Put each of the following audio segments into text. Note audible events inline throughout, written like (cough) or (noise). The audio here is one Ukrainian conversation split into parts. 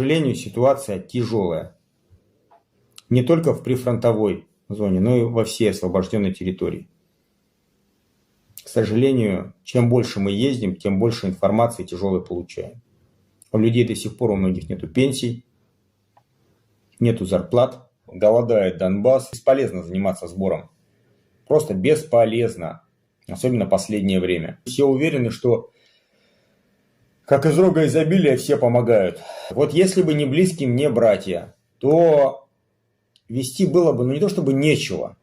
сожалению, ситуация тяжелая. Не только в прифронтовой зоне, но и во всей освобожденной территории. К сожалению, чем больше мы ездим, тем больше информации тяжелой получаем. У людей до сих пор у многих нету пенсий, нету зарплат, голодает Донбасс. Бесполезно заниматься сбором. Просто бесполезно. Особенно последнее время. Все уверены, что как из рога изобилия все помогают. Вот если бы не близкие мне братья, то вести было бы, ну не то чтобы нечего,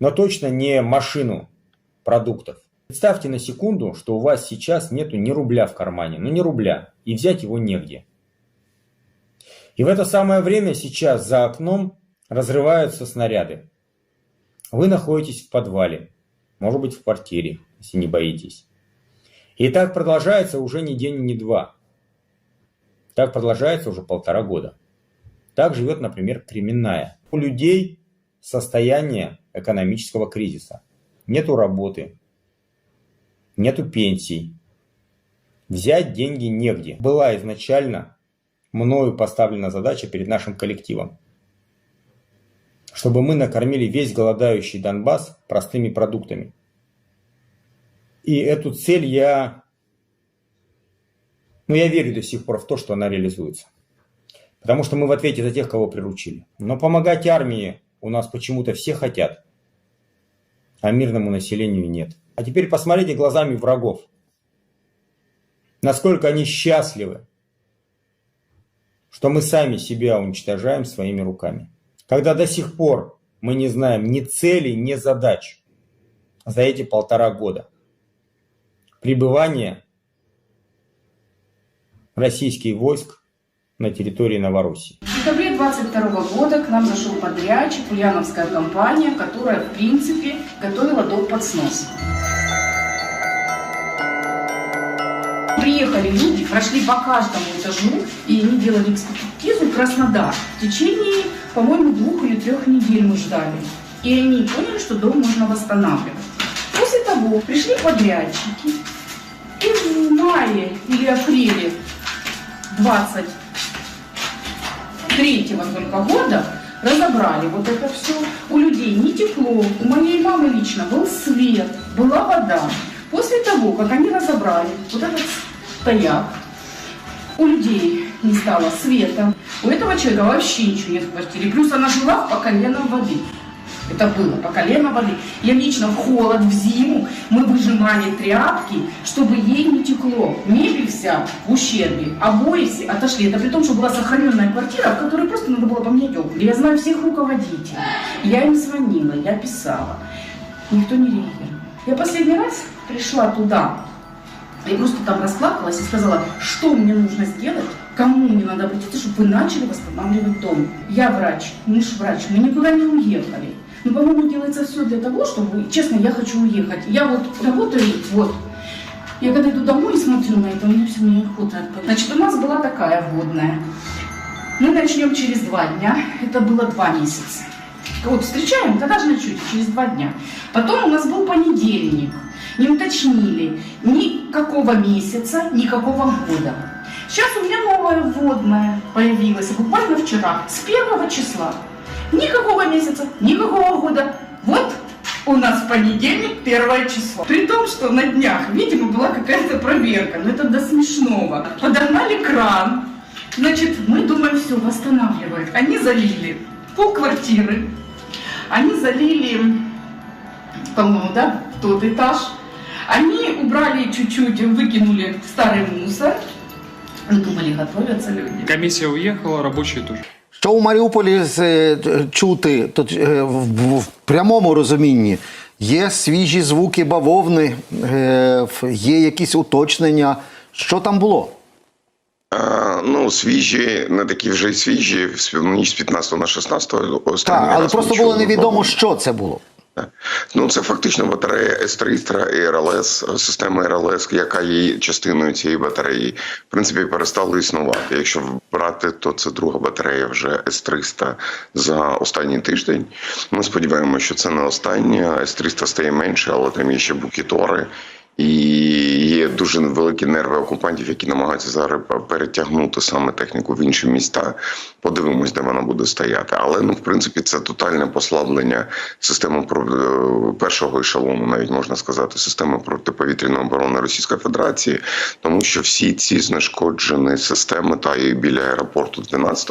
но точно не машину продуктов. Представьте на секунду, что у вас сейчас нету ни рубля в кармане, ну ни рубля, и взять его негде. И в это самое время сейчас за окном разрываются снаряды. Вы находитесь в подвале, может быть в квартире, если не боитесь. И так продолжается уже не день, не два. Так продолжается уже полтора года. Так живет, например, Кременная. У людей состояние экономического кризиса. Нету работы, нету пенсий, взять деньги негде. Была изначально мною поставлена задача перед нашим коллективом, чтобы мы накормили весь голодающий Донбасс простыми продуктами. И эту цель я, ну я верю до сих пор в то, что она реализуется. Потому что мы в ответе за тех, кого приручили. Но помогать армии у нас почему-то все хотят, а мирному населению нет. А теперь посмотрите глазами врагов. Насколько они счастливы, что мы сами себя уничтожаем своими руками. Когда до сих пор мы не знаем ни цели, ни задач за эти полтора года пребывания российских войск на территории Новороссии. В декабре 22 года к нам зашел подрядчик, ульяновская компания, которая, в принципе, готовила дом под снос. Приехали люди, прошли по каждому этажу, и они делали экспертизу Краснодар. В течение, по-моему, двух или трех недель мы ждали. И они поняли, что дом можно восстанавливать. После того пришли подрядчики, мае или апреле 23 только года разобрали вот это все. У людей не тепло, у моей мамы лично был свет, была вода. После того, как они разобрали вот этот стояк, у людей не стало света, у этого человека вообще ничего нет в квартире. Плюс она жила по колено воды. Это было по колено воды. Я лично в холод, в зиму мы выжимали тряпки, чтобы ей не текло. Мебель вся в ущербе, обои все отошли. Это при том, что была сохраненная квартира, в которой просто надо было поменять окна. Я знаю всех руководителей. Я им звонила, я писала. Никто не реагировал. Я последний раз пришла туда, я просто там расплакалась и сказала, что мне нужно сделать, кому мне надо обратиться, чтобы вы начали восстанавливать дом. Я врач, муж врач, мы никуда не уехали. Но, по-моему, делается все для того, чтобы, честно, я хочу уехать. Я вот работаю, вот. Я когда иду домой и смотрю на это, у меня все мне охота. Значит, у нас была такая водная. Мы начнем через два дня. Это было два месяца. Вот встречаем, тогда же начнете, через два дня. Потом у нас был понедельник. Не уточнили ни какого месяца, ни какого года. Сейчас у меня новая вводная появилась, буквально вчера, с первого числа. Никакого месяца, никакого года. Вот у нас понедельник первое число. При том, что на днях, видимо, была какая-то проверка, но это до смешного. Подогнали кран, значит, мы думаем, все, восстанавливают. Они залили пол квартиры, они залили, по-моему, да, тот этаж. Они убрали чуть-чуть, выкинули старый мусор. Думали, готовятся люди. Комиссия уехала, рабочие тоже. Що у Маріуполі е, чути тут, е, в, прямому розумінні? Є свіжі звуки бавовни, е, є якісь уточнення. Що там було? А, ну, свіжі, не такі вже й свіжі, ніч з 15 на 16 останній Так, але раз просто було невідомо, бавовни. що це було. Ну, це фактично батарея С-300 і РЛС, система РЛС, яка є частиною цієї батареї, в принципі, перестала існувати. Якщо брати, то це друга батарея вже С-300 за останній тиждень. Ми сподіваємося, що це не остання. С-300 стає менше, але там є ще букітори І є дуже великі нерви окупантів, які намагаються зараз перетягнути саме техніку в інші міста. Подивимось, де вона буде стояти. Але ну, в принципі, це тотальне послаблення системи е, першого ешелону, навіть можна сказати, системи протиповітряної оборони Російської Федерації, тому що всі ці знешкоджені системи, та і біля аеропорту 12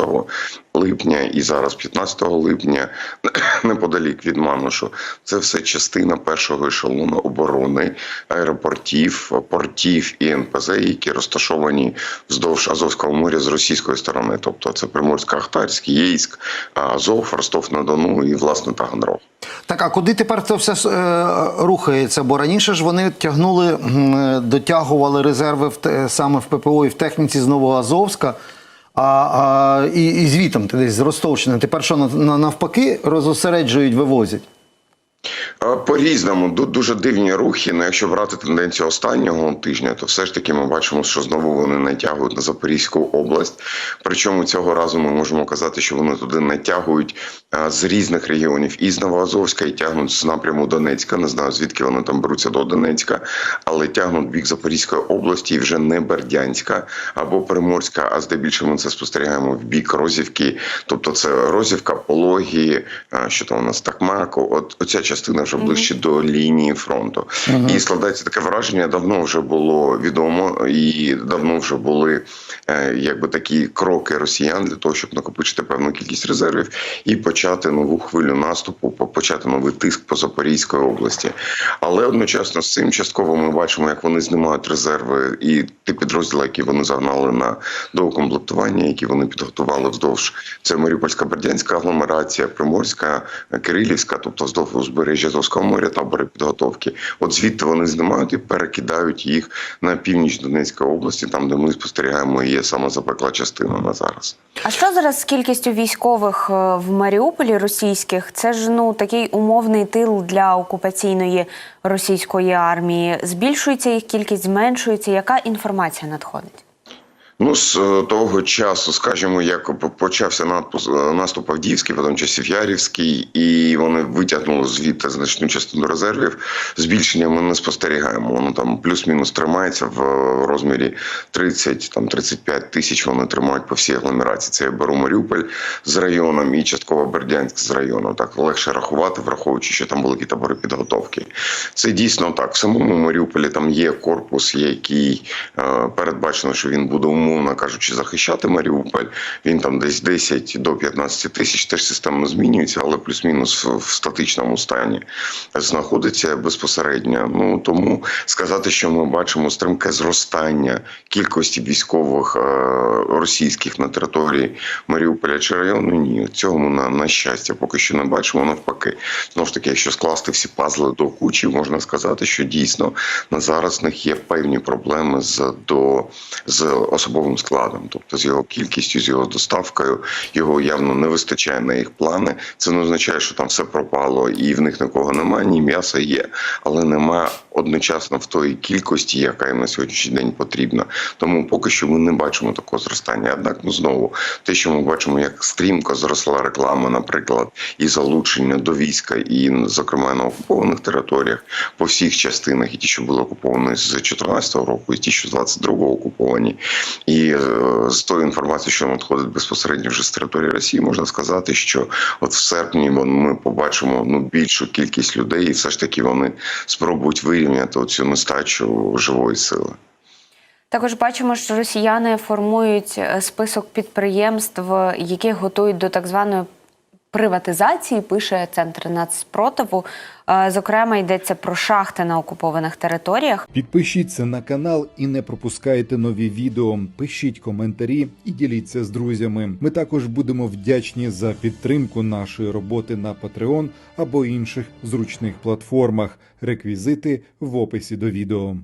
липня, і зараз 15 липня, (clears throat) неподалік від Манушу, це все частина першого ешелону оборони аеропортів, портів і НПЗ, які розташовані вздовж Азовського моря з російської сторони, тобто це Приморська Ахтарськ, Єйськ, Азов, Ростов-на-Дону і власне Таганрог. Так, а куди тепер це все е, рухається? Бо раніше ж вони тягнули, дотягували резерви в саме в ППО і в техніці з Новоазовська, а, а і, і звітом десь з Ростовщини. Тепер що на- на- навпаки розосереджують, вивозять? Е, По-різному Ду- дуже дивні рухи. Ну, якщо брати тенденцію останнього тижня, то все ж таки ми бачимо, що знову вони натягують на Запорізьку область. Причому цього разу ми можемо казати, що вони туди натягують з різних регіонів і з Новоазовська, і тягнуть з напряму Донецька. Не знаю звідки вони там беруться до Донецька, але тягнуть бік Запорізької області і вже не Бердянська або Приморська, а здебільшого ми це спостерігаємо в бік Розівки. Тобто це Розівка, Пологі, що там у нас Такмако. От оця частина вже ближче до лінії фронту. І складається таке враження, давно вже було відомо, і давно вже були е, якби такі кроки росіян для того, щоб накопичити певну кількість резервів і почати нову хвилю наступу, почати новий тиск по Запорізької області. Але одночасно з цим частково ми бачимо, як вони знімають резерви і ті підрозділи, які вони загнали на доукомплектування, які вони підготували вздовж це Маріупольська Бердянська агломерація, Приморська, Кирилівська, тобто вздовж узбережжя Азовського моря, табори підготовки. От звідти вони знімають і перекидають їх на північ Донецької області, там де ми спостерігаємо є саме запекла частина на зараз. А що зараз з кількістю військових е, в Маріуполі російських? Це ж ну такий умовний тил для окупаційної російської армії. Збільшується їх кількість, зменшується. Яка інформація надходить? Ну, з е, того часу, скажімо, як почався е, наступ Авдіївський, потім часів Ярівський, і вони витягнули звідти значну частину резервів. Збільшення ми не спостерігаємо. Воно там плюс-мінус тримається в розмірі 30 там 35 тисяч. Вони тримають по всій агломерації. Це я беру Маріуполь з районом і частково Бердянськ з районом. Так легше рахувати, враховуючи, що там великі табори підготовки. Це дійсно так. В самому Маріуполі там є корпус, який е, передбачено, що він буде умовно кажучи захищати Маріуполь. Він там десь 10 до 15 тисяч. Теж системно змінюється, але плюс-мінус в статичному стані знаходиться безпосередньо. Ну тому сказати, що ми бачимо стрімке зростання кількості військових е, російських на території Маріуполя чи району, ні, цього ми на, на щастя поки що не бачимо. Навпаки, знову ж таки, якщо скласти всі пазли до кучі, можна сказати, що дійсно на зараз в них є певні проблеми з до з особовим складом, тобто з його кількістю, з його доставкою. Його явно не вистачає на їх плани. Це не означає, що там все пропало і в них нікого немає. Ні, м'яса є, але нема одночасно в тої кількості, яка їм на сьогоднішній день потрібна. Тому поки що ми не бачимо такого зростання. Однак, ну знову те, що ми бачимо, як стрімко зросла реклама, наприклад, і залучення до війська, і зокрема на окупованих територіях по всіх частинах, і ті, що були окуповані з 2014 року, і ті, що з 22-го окуповані, і е, з тої інформації, що надходить безпосередньо вже з території Росії, можна сказати, що от в серпні ми побачимо ну більшу кількість людей, і все ж таки вони спробують вирівняти цю нестачу живої сили. Також бачимо, що росіяни формують е, список підприємств, які готують до так званої приватизації. Пише центр нацспротиву. Е, Зокрема, йдеться про шахти на окупованих територіях. Підпишіться на канал і не пропускайте нові відео. Пишіть коментарі і діліться з друзями. Ми також будемо вдячні за підтримку нашої роботи на Patreon або інших зручних платформах. Реквізити в описі до відео.